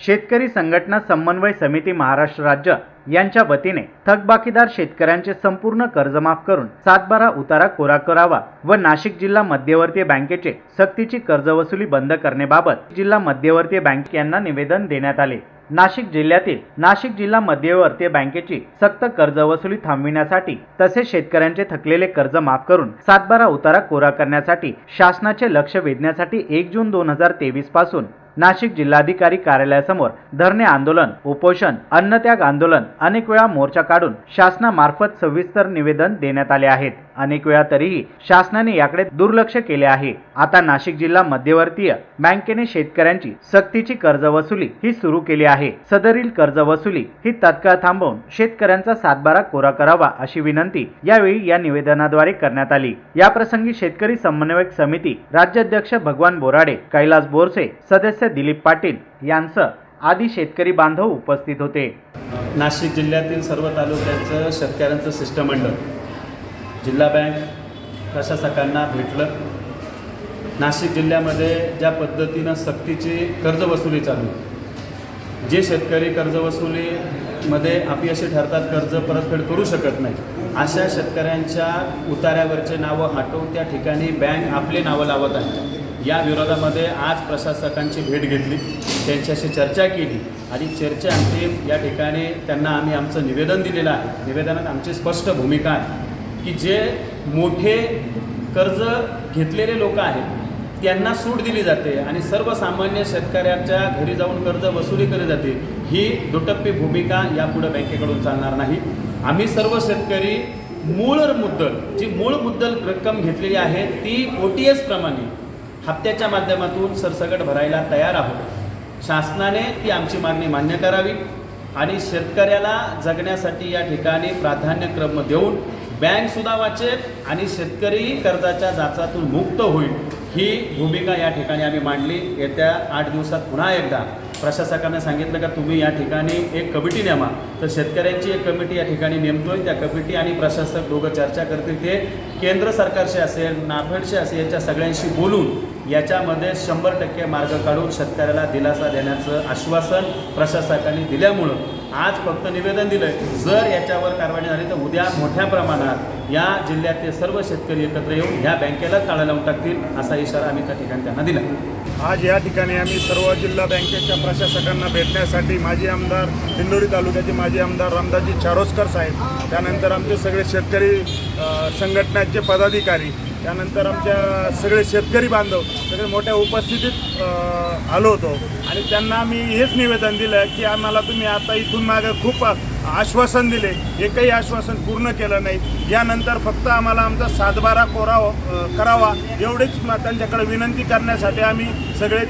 शेतकरी संघटना समन्वय समिती महाराष्ट्र राज्य यांच्या वतीने थकबाकीदार शेतकऱ्यांचे संपूर्ण कर्ज माफ करून सातबारा उतारा कोरा करावा व नाशिक जिल्हा मध्यवर्तीय बँकेचे सक्तीची कर्ज वसुली बंद करण्याबाबत जिल्हा मध्यवर्तीय बँक यांना निवेदन देण्यात आले. नाशिक जिल्ह्यातील नाशिक जिल्हा मध्यवर्तीय बँकेची सक्त कर्ज वसुली थांबविण्यासाठी तसेच शेतकऱ्यांचे थकलेले कर्ज माफ करून सातबारा उतारा कोरा करण्यासाठी शासनाचे लक्ष वेधण्यासाठी एक जून दोन हजार तेवीसपासून नाशिक जिल्हाधिकारी कार्यालयासमोर धरणे आंदोलन उपोषण अन्नत्याग आंदोलन अनेक वेळा मोर्चा काढून शासनामार्फत सविस्तर निवेदन देण्यात आले आहेत. अनेक वेळा तरीही शासनाने याकडे दुर्लक्ष केले आहे. आता नाशिक जिल्हा मध्यवर्तीय बँकेने शेतकऱ्यांची सक्तीची कर्ज वसुली ही सुरू केली आहे. सदरील कर्ज वसुली ही तत्काळ थांबवून शेतकऱ्यांचा सातबारा कोरा करावा अशी विनंती यावेळी या निवेदनाद्वारे करण्यात आली. या प्रसंगी शेतकरी समन्वयक समिती राज्याध्यक्ष भगवान बोराडे कैलास बोरसे सदस्य दिलीप पाटील यांचं आदी शेतकरी बांधव उपस्थित होते. नाशिक जिल्ह्यातील सर्व तालुक्यांचं शेतकऱ्यांचं शिष्टमंडळ जिल्हा बँक प्रशासकांना भेटलं. नाशिक जिल्ह्यामध्ये ज्या पद्धतीनं सक्तीची कर्जवसुली चालू आहे. जे शेतकरी कर्जवसुलीमध्ये अपयशी ठरतात कर्ज परतफेड करू शकत नाही. अशा शेतकऱ्यांच्या उतार्यावरचे नावं हटवून त्या ठिकाणी बँक आपली नावं लावत आहे. या विरोधामध्ये आज प्रशासकांची भेट घेतली. त्यांच्याशी चर्चा केली. आणि चर्चा अंतिम या ठिकाणी त्यांना आम्ही आमचं निवेदन दिलेलं आहे. निवेदनात आमची स्पष्ट भूमिका आहे. की जे मोठे कर्ज घेतलेले लोक आहेत त्यांना सूट दिली जाते आणि सर्वसामान्य शेतकऱ्यांच्या घरी जाऊन कर्ज वसुली केली जाते ही दुटप्पी भूमिका यापुढे बँकेकडून चालणार नाही. आम्ही सर्व शेतकरी मूळ मुद्दल जी मूळ मुद्दल रक्कम घेतलेली आहे ती ओ टी एस प्रमाणे हप्त्याच्या माध्यमातून सरसकट भरायला तयार आहोत. शासनाने ती आमची मागणी मान्य करावी आणि शेतकऱ्याला जगण्यासाठी या ठिकाणी प्राधान्यक्रम देऊन बँकसुद्धा वाचेल आणि शेतकरी कर्जाच्या जाचातून मुक्त होईल ही भूमिका या ठिकाणी आम्ही मांडली. येत्या आठ दिवसात पुन्हा एकदा प्रशासकाने सांगितलं का तुम्ही या ठिकाणी एक कमिटी नेमा. तर शेतकऱ्यांची एक कमिटी या ठिकाणी नेमतोय. त्या कमिटी आणि प्रशासक दोघं चर्चा करतील ते. केंद्र सरकारशी असेल नाफेडशी असेल याच्या सगळ्यांशी बोलून याच्यामध्ये शंभर टक्के मार्ग काढून शेतकऱ्याला दिलासा देण्याचं आश्वासन प्रशासकांनी दिल्यामुळं आज फक्त निवेदन दिलं जर याच्यावर कारवाई झाली तर उद्या मोठ्या प्रमाणात या जिल्ह्यातले सर्व शेतकरी एकत्र येऊन ह्या बँकेला ताळा लावून टाकतील असा इशारा आम्ही त्या ठिकाणी त्यांना दिला. आज या ठिकाणी आम्ही सर्व जिल्हा बँकेच्या प्रशासकांना भेटण्यासाठी माजी आमदार दिंडोरी तालुक्याचे माजी आमदार रामदासजी चारोस्कर साहेब त्यानंतर आमचे सगळे शेतकरी संघटनाचे पदाधिकारी त्यानंतर आमच्या सगळे शेतकरी बांधव सगळे मोठ्या उपस्थितीत आलो होतो. आणि त्यांना मी हेच निवेदन दिलं की आम्हाला तुम्ही आता इथून मागं खूप आश्वासन दिले. एकही आश्वासन पूर्ण केलं नाही. यानंतर फक्त आम्हाला आमचा सातबारा कोराव करावा एवढीच त्यांच्याकडे विनंती करण्यासाठी आम्ही सगळे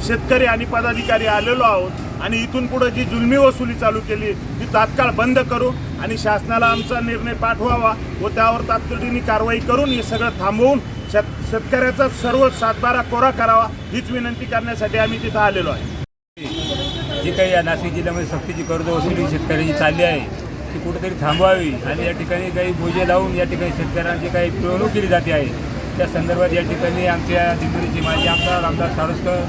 शेतकरी आणि पदाधिकारी आलेलो आहोत आणि इथून पुढे जी जुलमी वसुली चालू केली ती तात्काळ बंद करू आणि शासनाला आमचा निर्णय पाठवावा व त्यावर तातडीने कारवाई करून हे सगळं थांबवून शेत शेतकऱ्याचा सर्व सातबारा कोरा करावा हीच विनंती करण्यासाठी आम्ही तिथं आलेलो आहे. जी काही या नाशिक जिल्ह्यामध्ये सक्तीची कर्ज वसुली शेतकऱ्यांची चालली आहे ती कुठेतरी थांबवावी आणि या ठिकाणी काही बोजे लावून या ठिकाणी शेतकऱ्यांची काही पिळवणूक केली जाते आहे. त्या संदर्भात या ठिकाणी आमच्या दिंडोरीचे माजी आमदार आमदार सारस्कर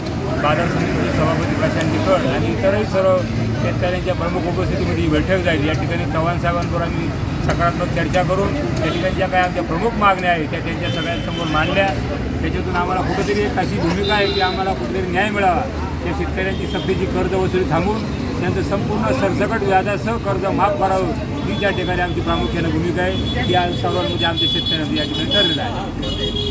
बाजार समितीचे सभापती प्रशांत निकड आणि इतरही सर्व शेतकऱ्यांच्या प्रमुख उपस्थितीमध्ये ही बैठक जाईल या ठिकाणी चव्हाण साहेबांबरोबर आम्ही सकारात्मक चर्चा करून त्या ठिकाणी ज्या काही आमच्या प्रमुख मागण्या आहेत त्या त्यांच्या सगळ्यांसमोर मांडल्या. त्याच्यातून आम्हाला कुठेतरी एक अशी भूमिका आहे की आम्हाला कुठेतरी न्याय मिळावा. त्या शेतकऱ्यांची सक्तीची कर्ज वसुली थांबून त्यांचं संपूर्ण सरसकट व्याजासह कर्ज माफ करावं. ही त्या ठिकाणी आमची प्रामुख्याने भूमिका आहे ही आज सर्वांमध्ये आमच्या शेतकऱ्यांमध्ये या ठिकाणी ठरलेलं आहे.